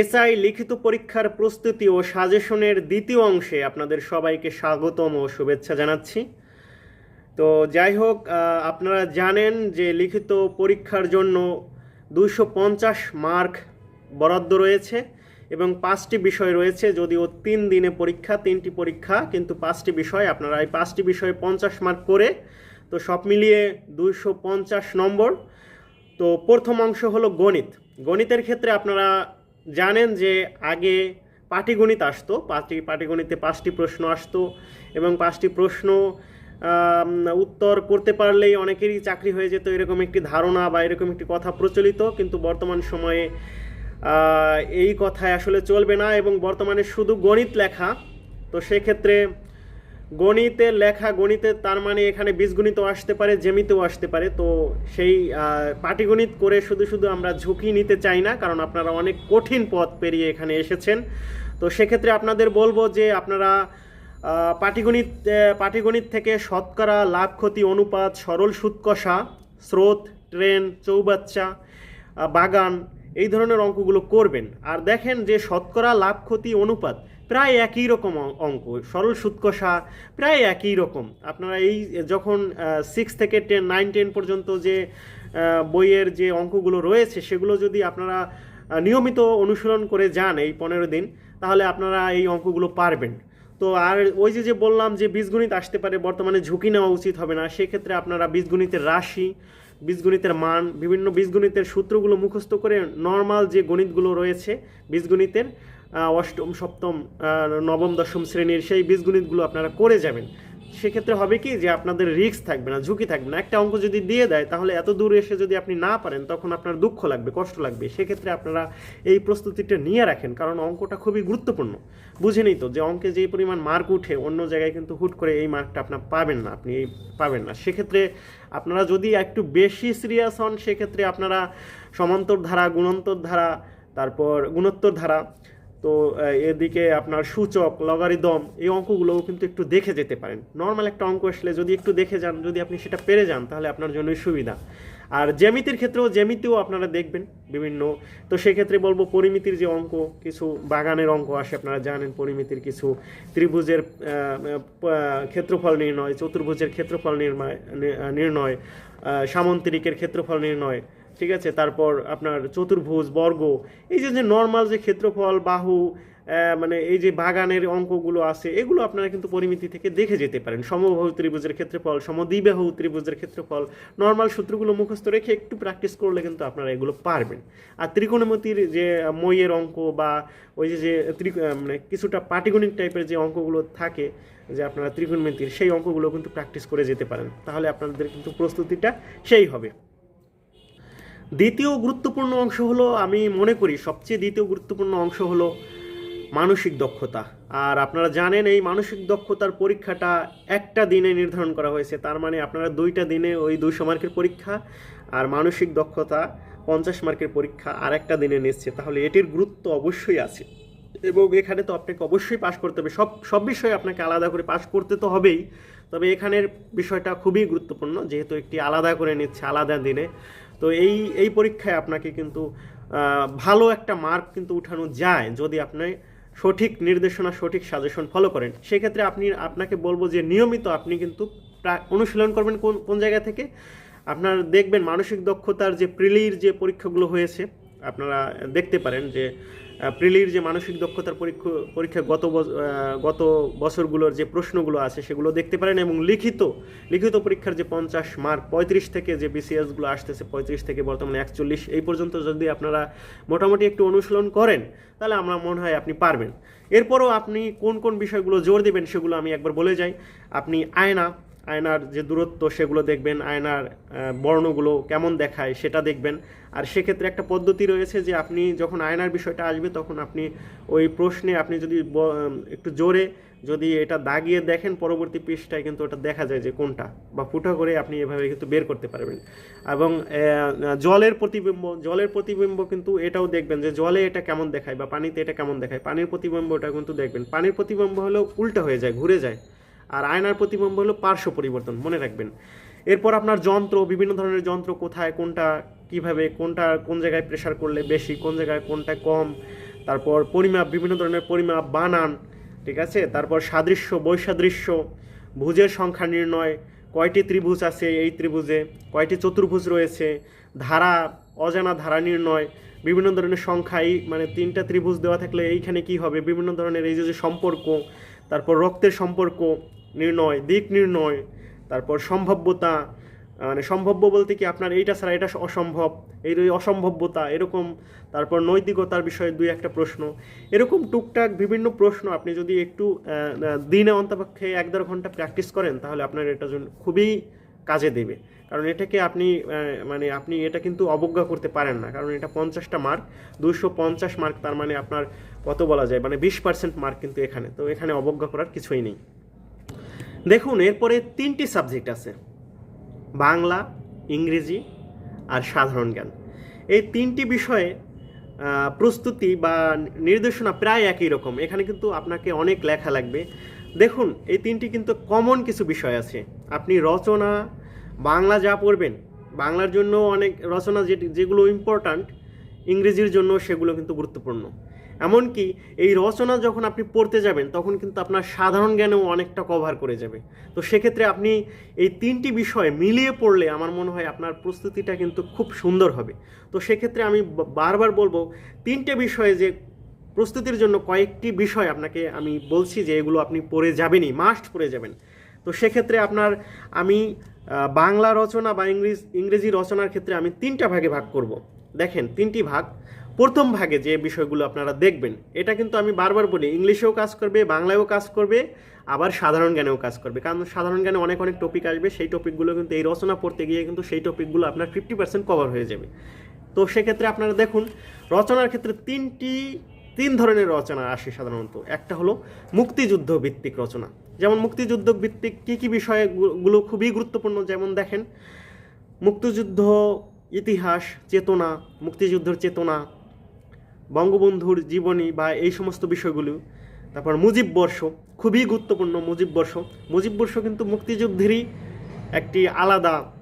SI লিখিত পরীক্ষার প্রস্তুতি ও সাজেশনের দ্বিতীয় অংশে আপনাদের সবাইকে স্বাগতম ও শুভেচ্ছা জানাচ্ছি। তো যাই হোক আপনারা জানেন যে লিখিত পরীক্ষার জন্য দুইশো পঞ্চাশ মার্ক বরাদ্দ রয়েছে এবং পাঁচটি বিষয় রয়েছে যদিও তিন দিনে পরীক্ষা, তিনটি পরীক্ষা, কিন্তু পাঁচটি বিষয়, আপনারা এই পাঁচটি বিষয়ে পঞ্চাশ মার্ক করে, তো সব মিলিয়ে দুইশো পঞ্চাশ নম্বর। তো প্রথম অংশ হলো গণিত। গণিতের ক্ষেত্রে আপনারা জানেন যে আগে পাটিগণিত আসতো পাটি পাটিগণিতে পাঁচটি প্রশ্ন আসতো এবং পাঁচটি প্রশ্ন উত্তর করতে পারলেই অনেকেরই চাকরি হয়ে যেত এরকম একটি ধারণা বা এরকম একটি কথা প্রচলিত। কিন্তু বর্তমান সময়ে এই কথায় আসলে চলবে না এবং বর্তমানে শুধু গণিত লেখা। তো সেক্ষেত্রে গণিতে লেখা, গণিতে তার মানে এখানে বীজগণিতও আসতে পারে জেমিতেও আসতে পারে। তো সেই পাটিগণিত করে শুধু শুধু আমরা ঝুঁকি নিতে চাই না, কারণ আপনারা অনেক কঠিন পথ পেরিয়ে এখানে এসেছেন। তো সেক্ষেত্রে আপনাদের বলব যে আপনারা পাটিগণিত পাটিগণিত থেকে শতকরা লাভ ক্ষতি অনুপাত সরল সুৎকষা স্রোত, ট্রেন, চৌবাচ্চা বাগান, এই ধরনের অঙ্কগুলো করবেন। আর দেখেন যে শতকরা লাভ ক্ষতি অনুপাত প্রায় একই রকম অঙ্ক, সরল সুদ কষা প্রায় একই রকম। আপনারা এই যখন সিক্স থেকে টেন নাইন টেন পর্যন্ত যে বইয়ের যে অঙ্কগুলো রয়েছে, সেগুলো যদি আপনারা নিয়মিত অনুশীলন করে যান এই পনেরো দিন, তাহলে আপনারা এই অঙ্কগুলো পারবেন। তো আর ওই যে যে বললাম যে বীজগণিত আসতে পারে, বর্তমানে ঝুঁকি নেওয়া উচিত হবে না। সেক্ষেত্রে আপনারা বীজগণিতের রাশি, বীজগণিতের মান, বিভিন্ন বীজগণিতের সূত্রগুলো মুখস্থ করে নর্মাল যে গণিতগুলো রয়েছে, বীজগণিতের অষ্টম, সপ্তম নবম, দশম শ্রেণির সেই বীজগণিতগুলো আপনারা করে যাবেন। সেক্ষেত্রে হবে কি যে আপনাদের রিস্ক থাকবে না, ঝুঁকি থাকবে না। একটা অঙ্ক যদি দিয়ে দেয়, তাহলে এত দূর এসে যদি আপনি না পারেন, তখন আপনার দুঃখ লাগবে, কষ্ট লাগবে। সেক্ষেত্রে আপনারা এই প্রস্তুতিটা নিয়ে রাখেন, কারণ অঙ্কটা খুবই গুরুত্বপূর্ণ। বুঝেনই তো যে অঙ্কে যেই পরিমাণ মার্ক উঠে, অন্য জায়গায় কিন্তু হুট করে এই মার্কটা আপনার পাবেন না, আপনি এই পাবেন না। সেক্ষেত্রে আপনারা যদি একটু বেশি সিরিয়াস হন, সেক্ষেত্রে আপনারা সমান্তর ধারা, গুণন্তর ধারা, তারপর গুণোত্তর ধারা তো এদিকে আপনার সূচক, লগারিদম, এই অঙ্কগুলোও কিন্তু একটু দেখে যেতে পারেন। নর্মাল একটা অঙ্ক আসলে যদি একটু দেখে যান, যদি আপনি সেটা পেরে যান, তাহলে আপনার জন্যই সুবিধা। আর জ্যামিতির ক্ষেত্রেও জ্যামিতিও আপনারা দেখবেন বিভিন্ন। তো সেক্ষেত্রে বলব পরিমিতির যে অঙ্ক, কিছু বাগানের অঙ্ক আসে, আপনারা জানেন পরিমিতির কিছু। ত্রিভুজের ক্ষেত্রফল নির্ণয়, চতুর্ভুজের ক্ষেত্রফল নির্ণয় নির্ণয় সামন্তরিকের ক্ষেত্রফল নির্ণয় ঠিক আছে? তারপর আপনার চতুর্ভুজ, বর্গ, এই যে যে নর্মাল যে ক্ষেত্রফল, বাহু মানে এই যে বাগানের অঙ্কগুলো আছে, এগুলো আপনারা কিন্তু পরিমিতি থেকে দেখে যেতে পারেন। সমবাহু ত্রিভুজের ক্ষেত্রফল, সমদ্বিবাহু ত্রিভুজের ক্ষেত্রফল নর্মাল সূত্রগুলো মুখস্থ রেখে একটু প্র্যাকটিস করলে কিন্তু আপনারা এগুলো পারবেন। আর ত্রিকোণমিতির যে মইয়ের অঙ্ক বা ওই যে যে মানে কিছুটা পাটিগণিক টাইপের যে অঙ্কগুলো থাকে, যে আপনারা ত্রিকোণমিতির সেই অঙ্কগুলো কিন্তু প্র্যাকটিস করে যেতে পারেন। তাহলে আপনাদের কিন্তু প্রস্তুতিটা সেই হবে। দ্বিতীয় গুরুত্বপূর্ণ অংশ হলো, আমি মনে করি সবচেয়ে দ্বিতীয় গুরুত্বপূর্ণ অংশ হলো মানসিক দক্ষতা। আর আপনারা জানেন, এই মানসিক দক্ষতার পরীক্ষাটা একটা দিনে নির্ধারণ করা হয়েছে। তার মানে আপনারা দুইটা দিনে ওই দুইশো মার্কের পরীক্ষা আর মানসিক দক্ষতা পঞ্চাশ মার্কের পরীক্ষা আর একটা দিনে নিচ্ছে তাহলে এটির গুরুত্ব অবশ্যই আছে। এবং এখানে তো আপনাকে অবশ্যই পাশ করতে হবে। সব সব বিষয়ে আপনাকে আলাদা করে পাশ করতে তো হবেই। তবে এখানের বিষয়টা খুবই গুরুত্বপূর্ণ, যেহেতু একটি আলাদা করে নিচ্ছে আলাদা দিনে। তো এই এই পরীক্ষায় আপনাকে কিন্তু ভালো একটা মার্ক কিন্তু উঠানো যায় যদি আপনি সঠিক নির্দেশনা, সঠিক সাজেশন ফলো করেন। সেক্ষেত্রে আপনি, আপনাকে বলব যে নিয়মিত আপনি কিন্তু অনুশীলন করবেন কোন কোন জায়গা থেকে? আপনার দেখবেন মানসিক দক্ষতার যে প্রিলির যে পরীক্ষাগুলো হয়েছে, আপনারা দেখতে পারেন যে প্রিলির যে মানসিক দক্ষতার পরীক্ষা পরীক্ষা গত গত বছরগুলোর যে প্রশ্নগুলো আছে সেগুলো দেখতে পারেন এবং লিখিত লিখিত পরীক্ষার যে পঞ্চাশ মার্ক, পঁয়ত্রিশ থেকে যে বিসিএসগুলো আসতেছে, পঁয়ত্রিশ থেকে বর্তমানে একচল্লিশ, এই পর্যন্ত যদি আপনারা মোটামুটি একটু অনুশীলন করেন, তাহলে আমার মনে হয় আপনি পারবেন। এরপরও আপনি কোন কোন বিষয়গুলো জোর দেবেন সেগুলো আমি একবার বলে যাই। আপনি আয়না আয়নার যে দূরত্ব, সেগুলো দেখবেন, আয়নার বর্ণগুলো কেমন দেখায় সেটা দেখবেন। আর সেক্ষেত্রে একটা পদ্ধতি রয়েছে যে আপনি যখন আয়নার বিষয়টা আসবে, তখন আপনি ওই প্রশ্নে আপনি যদি একটু জোরে যদি এটা দাগিয়ে দেখেন, পরবর্তী পৃষ্ঠায় কিন্তু ওটা দেখা যায় যে কোনটা বা ফুটা করে আপনি এভাবে কিন্তু বের করতে পারবেন। এবং জলের প্রতিবিম্ব জলের প্রতিবিম্ব কিন্তু এটাও দেখবেন যে জলে এটা কেমন দেখায় বা পানিতে এটা কেমন দেখায়। পানির প্রতিবিম্ব ওটা কিন্তু দেখবেন। পানির প্রতিবিম্ব হলেও উল্টা হয়ে যায়, ঘুরে যায়। আর আয়নার প্রতিবিম্ব হলো পার্শ্ব পরিবর্তন, মনে রাখবেন। এরপর আপনার যন্ত্র, বিভিন্ন ধরনের যন্ত্র কোথায়, কোনটা কীভাবে, কোনটা কোন জায়গায় প্রেসার করলে বেশি, কোন জায়গায় কোনটা কম, তারপর পরিমাপ, বিভিন্ন ধরনের পরিমাপ, বানান, ঠিক আছে? তারপর সাদৃশ্য, বৈসাদৃশ্য, ভুজের সংখ্যা নির্ণয়, কয়টি ত্রিভুজ আছে এই ত্রিভুজে, কয়টি চতুর্ভুজ রয়েছে, ধারা, অজানা ধারা নির্ণয়, বিভিন্ন ধরনের সংখ্যা, এই মানে তিনটা ত্রিভুজ দেওয়া থাকলে এইখানে কি হবে? বিভিন্ন ধরনের এই যে সম্পর্ক, তারপর রক্তের সম্পর্ক নির্ণয়, দিক নির্ণয়, তারপর সম্ভাব্যতা মানে সম্ভাব্য বলতে কি আপনার এইটা ছাড়া এটা অসম্ভব, এই অসম্ভাব্যতা, এরকম, তারপর নৈতিকতার বিষয়ে দুই একটা প্রশ্ন। এরকম টুকটাক বিভিন্ন প্রশ্ন আপনি যদি একটু দিনে অন্তপক্ষে এক দেড় ঘণ্টা প্র্যাকটিস করেন, তাহলে আপনার এটা জন্য খুবই কাজে দেবে। কারণ এটাকে আপনি মানে আপনি এটা কিন্তু অবজ্ঞা করতে পারেন না, কারণ এটা পঞ্চাশটা মার্ক দুশো পঞ্চাশ মার্ক তার মানে আপনার কত বলা যায় মানে বিশ পার্সেন্ট মার্ক কিন্তু এখানে, তো এখানে অবজ্ঞা করার কিছুই নেই। দেখুন, এরপরে তিনটি সাবজেক্ট আছে। বাংলা, ইংরেজি আর সাধারণ জ্ঞান। এই তিনটি বিষয়ে প্রস্তুতি বা নির্দেশনা প্রায় একই রকম। এখানে কিন্তু আপনাকে অনেক লেখা লাগবে। দেখুন, এই তিনটি কিন্তু কমন কিছু বিষয় আছে। আপনি রচনা, বাংলা যা পড়বেন, বাংলার জন্য অনেক রচনা যেগুলো ইম্পর্ট্যান্ট ইংরেজির জন্য সেগুলো কিন্তু গুরুত্বপূর্ণ। এমনকি এই রচনা যখন আপনি পড়তে যাবেন, তখন কিন্তু আপনার সাধারণ জ্ঞানেও অনেকটা কভার করে যাবে। তো সেক্ষেত্রে আপনি এই তিনটি বিষয় মিলিয়ে পড়লে আমার মনে হয় আপনার প্রস্তুতিটা কিন্তু খুব সুন্দর হবে। তো সেক্ষেত্রে আমি বারবার বলব, তিনটে বিষয়ে যে প্রস্তুতির জন্য কয়েকটি বিষয় আপনাকে আমি বলছি যে এগুলো আপনি পড়ে যাবেনই মাস্ট পড়ে যাবেন। তো সেক্ষেত্রে আপনার আমি বাংলা রচনা বা ইংরেজ ইংরেজি রচনার ক্ষেত্রে আমি তিনটা ভাগে ভাগ করব। দেখেন, তিনটি ভাগ। প্রথম ভাগে যে বিষয়গুলো আপনারা দেখবেন, এটা কিন্তু আমি বারবার বলি, ইংলিশেও কাজ করবে, বাংলায়ও কাজ করবে, আবার সাধারণ জ্ঞানেও কাজ করবে। কারণ সাধারণ জ্ঞানে অনেক অনেক টপিক আসবে, সেই টপিকগুলো কিন্তু এই রচনা পড়তে গিয়ে কিন্তু সেই টপিকগুলো আপনার ফিফটি পার্সেন্ট কভার হয়ে যাবে। তো সেক্ষেত্রে আপনারা দেখুন, রচনার ক্ষেত্রে তিনটি, তিন ধরনের রচনা আসে সাধারণত। একটা হলো মুক্তিযুদ্ধ ভিত্তিক রচনা। যেমন মুক্তিযুদ্ধ ভিত্তিক কী কী বিষয়গুলো খুবই গুরুত্বপূর্ণ, যেমন দেখেন, মুক্তিযুদ্ধ, ইতিহাস, চেতনা, মুক্তিযুদ্ধের চেতনা বঙ্গবন্ধুর জীবনী বা এই সমস্ত বিষয়গুলো, তারপর মুজিব বর্ষ, খুবই গুরুত্বপূর্ণ মুজিব বর্ষ। মুজিব বর্ষ কিন্তু মুক্তিযুদ্ধেরই একটি আলাদা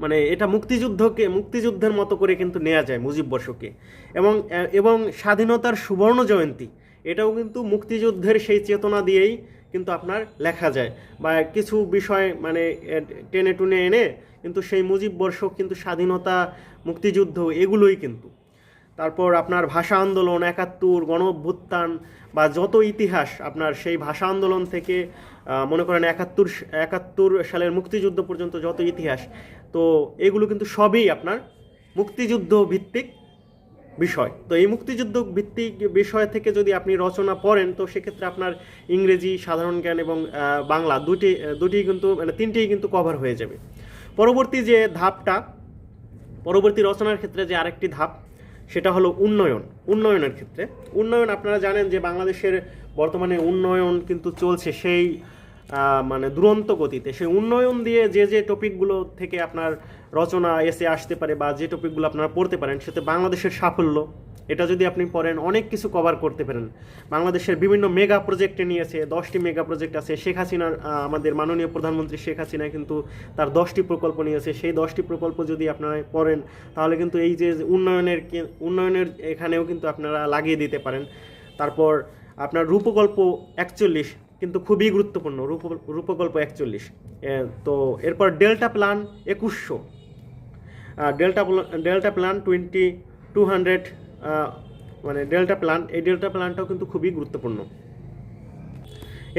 মানে এটা মুক্তিযুদ্ধকে, মুক্তিযুদ্ধের মতো করে কিন্তু নেওয়া যায় মুজিব বর্ষকে। এবং এবং স্বাধীনতার সুবর্ণ জয়ন্তী, এটাও কিন্তু মুক্তিযুদ্ধের সেই চেতনা দিয়েই কিন্তু আপনার লেখা যায়। বা কিছু বিষয় মানে টেনে টুনে এনে কিন্তু সেই মুজিব বর্ষ কিন্তু স্বাধীনতা, মুক্তিযুদ্ধ এগুলোই কিন্তু। তারপর আপনার ভাষা আন্দোলন, একাত্তর গণ অভ্যুত্থান বা যত ইতিহাস আপনার সেই ভাষা আন্দোলন থেকে মনে করেন একাত্তর একাত্তর সালের মুক্তিযুদ্ধ পর্যন্ত যত ইতিহাস, তো এগুলো কিন্তু সবই আপনার মুক্তিযুদ্ধ ভিত্তিক বিষয়। তো এই মুক্তিযুদ্ধ ভিত্তিক বিষয় থেকে যদি আপনি রচনা পড়েন, তো সেক্ষেত্রে আপনার ইংরেজি, সাধারণ জ্ঞান এবং বাংলা দুটি দুটি কিন্তু মানে তিনটেই কিন্তু কভার হয়ে যাবে। পরবর্তী যে ধাপটা, পরবর্তী রচনার ক্ষেত্রে যে আরেকটি ধাপ সেটা হলো উন্নয়ন। উন্নয়নের ক্ষেত্রে। উন্নয়ন আপনারা জানেন যে বাংলাদেশের বর্তমানে উন্নয়ন কিন্তু চলছে সেই মানে দুরন্ত গতিতে। সেই উন্নয়ন দিয়ে যে যে টপিকগুলো থেকে আপনার রচনা এসে আসতে পারে বা যে টপিকগুলো আপনারা পড়তে পারেন সেটা বাংলাদেশের সাফল্য এটা যদি আপনি পড়েন অনেক কিছু কভার করতে পারেন। বাংলাদেশের বিভিন্ন মেগা প্রজেক্টে নিয়েছে দশটি মেগা প্রজেক্ট আছে। শেখ হাসিনার আহ, আমাদের মাননীয় প্রধানমন্ত্রী শেখ হাসিনা কিন্তু তার দশটি প্রকল্প নিয়েছে। সেই দশটি প্রকল্প যদি আপনারা পড়েন তাহলে কিন্তু এই যে উন্নয়নের উন্নয়নের এখানেও কিন্তু আপনারা লাগিয়ে দিতে পারেন। তারপর আপনার রূপকল্প একচল্লিশ কিন্তু খুবই গুরুত্বপূর্ণ রূপ রূপকল্প একচল্লিশ। তো এরপর ডেল্টা প্ল্যান একুশশো। Delta delta plan twenty two hundred মানে ডেল্টা প্ল্যান, এই ডেল্টা প্ল্যানটাও কিন্তু খুবই গুরুত্বপূর্ণ।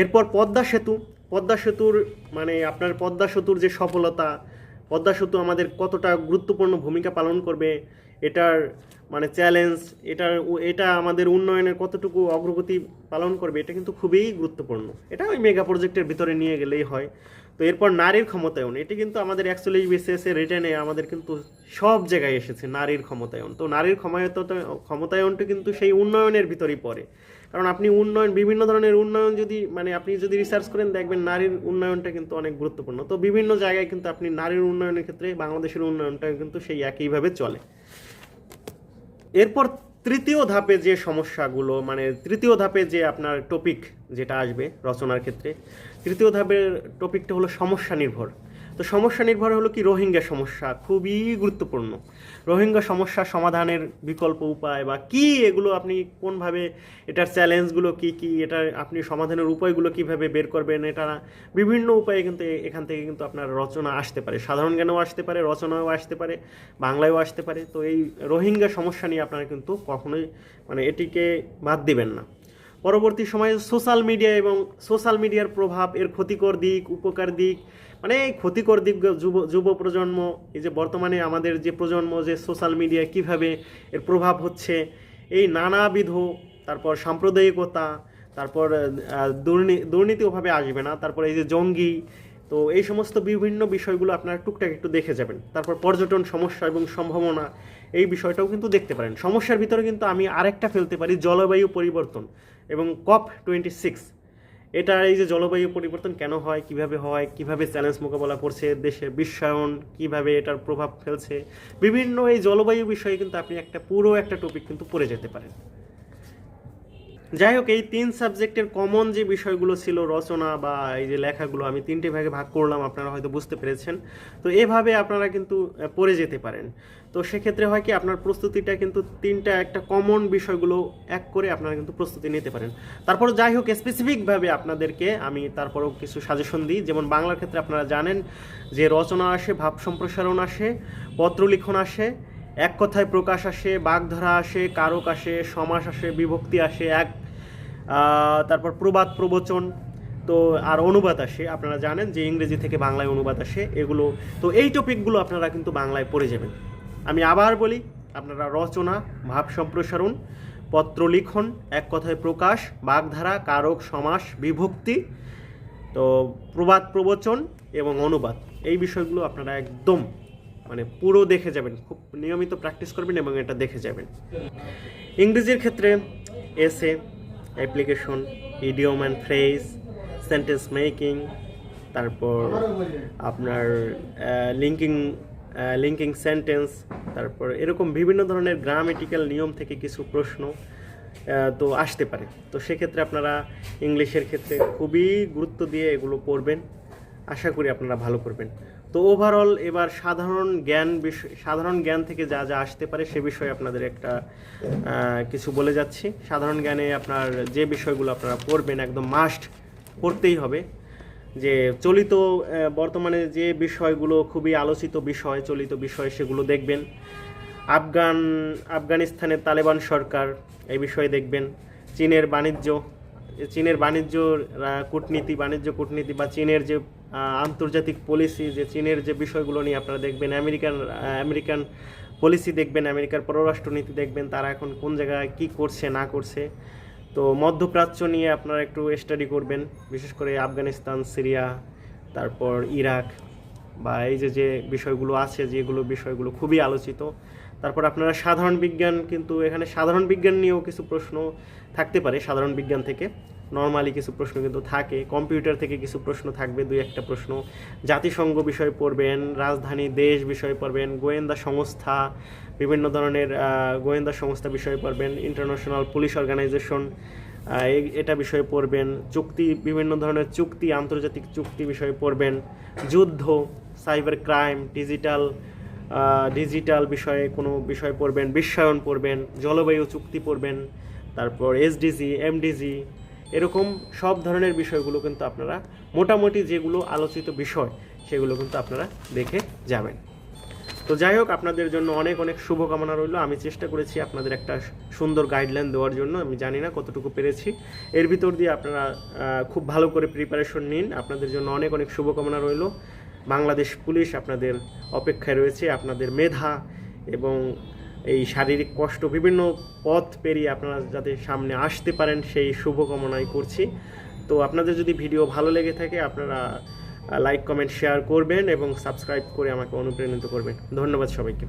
এরপর পদ্মা সেতু, পদ্মা সেতুর মানে আপনার পদ্মা সেতুর যে সফলতা, পদ্মা সেতু আমাদের কতটা গুরুত্বপূর্ণ ভূমিকা পালন করবে, এটার মানে চ্যালেঞ্জ এটার এটা আমাদের উন্নয়নের কতটুকু অগ্রগতি পালন করবে, এটা কিন্তু খুবই গুরুত্বপূর্ণ। এটা ওই মেগা প্রজেক্টের ভিতরে নিয়ে গেলেই হয়। তো এরপর নারীর ক্ষমতায়ন, এটি কিন্তু আমাদের অ্যাকচুয়ালি বিসিএসে রিটেনে আমাদের কিন্তু সব জায়গায় এসেছে, নারীর ক্ষমতায়ন। তো নারীর ক্ষমতা ক্ষমতায়নটা কিন্তু সেই উন্নয়নের ভিতরেই পড়ে। কারণ আপনি উন্নয়ন, বিভিন্ন ধরনের উন্নয়ন যদি মানে আপনি যদি রিসার্চ করেন, দেখবেন নারীর উন্নয়নটা কিন্তু অনেক গুরুত্বপূর্ণ। তো বিভিন্ন জায়গায় কিন্তু আপনি নারীর উন্নয়নের ক্ষেত্রে বাংলাদেশের উন্নয়নটা কিন্তু সেই একইভাবে চলে। এরপর তৃতীয় ধাপে যে সমস্যাগুলো মানে তৃতীয় ধাপে যে আপনার টপিক যেটা আসবে রচনার ক্ষেত্রে তৃতীয় ধাপের টপিকটা হলো সমস্যা নির্ভর। তো সমস্যা নির্ভর হলো কি? রোহিঙ্গা সমস্যা খুবই গুরুত্বপূর্ণ। রোহিঙ্গা সমস্যা সমাধানের বিকল্প উপায় বা কি? এগুলো আপনি কোনভাবে এটার চ্যালেঞ্জগুলো কি কি? এটার আপনি সমাধানের উপায়গুলো কীভাবে বের করবেন? এটা বিভিন্ন উপায়ে কিন্তু এখান থেকে কিন্তু আপনার রচনা আসতে পারে। সাধারণ জ্ঞানেও আসতে পারে রচনাও আসতে পারে, বাংলায়ও আসতে পারে। তো এই রোহিঙ্গা সমস্যা নিয়ে আপনারা কিন্তু কখনোই মানে এটিকে বাদ দিবেন না। পরবর্তী সময়ে সোশ্যাল মিডিয়া এবং সোশ্যাল মিডিয়ার প্রভাব এর ক্ষতিকর দিক উপকার দিক মানে এই ক্ষতিকর দিক যুব যুব প্রজন্ম এই যে বর্তমানে আমাদের যে প্রজন্ম যে সোশ্যাল মিডিয়া কীভাবে এর প্রভাব হচ্ছে এই নানাবিধ তারপর সাম্প্রদায়িকতা তারপর আহ, দুর্নী দুর্নীতি ওভাবে আসবে না তারপর এই যে জঙ্গি তো এই সমস্ত বিভিন্ন বিষয়গুলো আপনারা টুকটাক একটু দেখে যাবেন। তারপর পর্যটন সমস্যা এবং সম্ভাবনা এই বিষয়টাও কিন্তু দেখতে পারেন। সমস্যার ভিতরে কিন্তু আমি আরেকটা ফেলতে পারি জলবায়ু পরিবর্তন। এবং কপ টোয়েন্টি সিক্স এটা এই যে জলবায়ু পরিবর্তন কেন হয়, কীভাবে হয়, কীভাবে চ্যালেঞ্জ মোকাবেলা করছে দেশের বিশ্বায়ন কীভাবে এটার প্রভাব ফেলছে, বিভিন্ন এই জলবায়ু বিষয়ে কিন্তু আপনি একটা পুরো একটা টপিক কিন্তু পড়ে যেতে পারেন। যাই হোক, এই তিন সাবজেক্টের কমন যে বিষয়গুলো ছিল, রচনা বা এই যে লেখাগুলো আমি তিনটে ভাগে ভাগ করলাম, আপনারা হয়তো বুঝতে পেরেছেন। তো এভাবে আপনারা কিন্তু পড়ে যেতে পারেন। তো সেক্ষেত্রে হয় কি, আপনার প্রস্তুতিটা কিন্তু তিনটা একটা কমন বিষয়গুলো এক করে আপনারা কিন্তু প্রস্তুতি নিতে পারেন। তারপর যাই হোক স্পেসিফিকভাবে আপনাদেরকে আমি তারপরেও কিছু সাজেশন দিই। যেমন বাংলার ক্ষেত্রে আপনারা জানেন যে রচনা আসে, ভাব সম্প্রসারণ আসে, পত্রলিখন আসে, এক কথায় প্রকাশ আসে, বাগধারা আসে, কারক আসে, সমাস আসে, বিভক্তি আসে, এক তারপর প্রবাদ প্রবচন, তো আর অনুবাদ আসে। আপনারা জানেন যে ইংরেজি থেকে বাংলায় অনুবাদ আসে এগুলো। তো এই টপিকগুলো আপনারা কিন্তু বাংলায় পড়ে যাবেন। আমি আবার বলি, আপনারা রচনা, ভাব সম্প্রসারণ পত্রলিখন এক কথায় প্রকাশ, বাগধারা, কারক, সমাস, বিভক্তি, তো প্রবাদ, প্রবচন এবং অনুবাদ। এই বিষয়গুলো আপনারা একদম মানে পুরো দেখে যাবেন, খুব নিয়মিত প্র্যাকটিস করবেন এবং এটা দেখে যাবেন। ইংরেজির ক্ষেত্রে এসে application idiom and phrase sentence making তারপর আপনার লিঙ্কিং লিঙ্কিং সেন্টেন্স তারপর এরকম বিভিন্ন ধরনের গ্রামেটিক্যাল নিয়ম থেকে কিছু প্রশ্ন তো আসতে পারে। তো সেক্ষেত্রে আপনারা ইংলিশের ক্ষেত্রে খুবই গুরুত্ব দিয়ে এগুলো পড়বেন। আশা করি আপনারা ভালো করবেন। তো ওভারঅল এবার সাধারণ জ্ঞান বিষয় সাধারণ জ্ঞান থেকে যা যা আসতে পারে সে বিষয়ে আপনাদের একটা কিছু বলে যাচ্ছি। সাধারণ জ্ঞানে আপনার যে বিষয়গুলো আপনারা পড়বেন একদম মাস্ট পড়তেই হবে। যে চলিত বর্তমানে যে বিষয়গুলো খুবই আলোচিত বিষয়, চলিত বিষয় সেগুলো দেখবেন। আফগান, আফগানিস্তানের তালেবান সরকার এই বিষয়ে দেখবেন। চীনের বাণিজ্য চীনের বাণিজ্য কূটনীতি বাণিজ্য কূটনীতি বা চীনের যে আন্তর্জাতিক পলিসি যে চীনের যে বিষয়গুলো নিয়ে আপনারা দেখবেন, আমেরিকান আমেরিকান পলিসি দেখবেন, আমেরিকার পররাষ্ট্রনীতি দেখবেন, তারা এখন কোন জায়গায় কি করছে, না করছে। তো মধ্যপ্রাচ্য নিয়ে আপনারা একটু স্টাডি করবেন, বিশেষ করে আফগানিস্তান, সিরিয়া, তারপর ইরাক বা এই যে যে বিষয়গুলো আছে, যেগুলো বিষয়গুলো খুবই আলোচিত। তারপর আপনারা সাধারণ বিজ্ঞান কিন্তু এখানে সাধারণ বিজ্ঞান নিয়েও কিছু প্রশ্ন থাকতে পারে সাধারণ বিজ্ঞান থেকে। নর্মালি কিছু প্রশ্ন কিন্তু থাকে, কম্পিউটার থেকে কিছু প্রশ্ন থাকবে, দুই একটা প্রশ্ন। জাতিসংঘ বিষয় পড়বেন, রাজধানী দেশ বিষয় পড়বেন, গোয়েন্দা সংস্থা, বিভিন্ন ধরনের গোয়েন্দা সংস্থা বিষয়ে পড়বেন ইন্টারন্যাশনাল পুলিশ অর্গানাইজেশন এটা বিষয়ে পড়বেন, চুক্তি, বিভিন্ন ধরনের চুক্তি, আন্তর্জাতিক চুক্তি বিষয়ে পড়বেন, যুদ্ধ সাইবার ক্রাইম ডিজিটাল ডিজিটাল বিষয়ে কোনো বিষয় পড়বেন, বিশ্বায়ন পড়বেন, জলবায়ু চুক্তি পড়বেন, তারপর এসডিজি এমডিজি এরকম সব ধরনের বিষয়গুলো কিন্তু আপনারা মোটামুটি যেগুলো আলোচিত বিষয়, সেগুলো কিন্তু আপনারা দেখে যাবেন। তো যাই হোক, আপনাদের জন্য অনেক অনেক শুভকামনা রইল। আমি চেষ্টা করেছি আপনাদের একটা সুন্দর গাইডলাইন দেওয়ার জন্য। আমি জানি না কতটুকু পেরেছি। এর ভিতর দিয়ে আপনারা খুব ভালো করে প্রিপারেশন নিন। আপনাদের জন্য অনেক অনেক শুভকামনা রইল। বাংলাদেশ পুলিশ আপনাদের অপেক্ষায় রয়েছে। আপনাদের মেধা এবং এই শারীরিক কষ্ট বিভিন্ন পথ পেরিয়ে আপনারা যাতে সামনে আসতে পারেন, সেই শুভকামনাই করছি। তো আপনাদের যদি ভিডিও ভালো লেগে থাকে, আপনারা লাইক কমেন্ট শেয়ার করবেন এবং সাবস্ক্রাইব করে আমাকে অনুপ্রাণিত করবেন। ধন্যবাদ সবাইকে।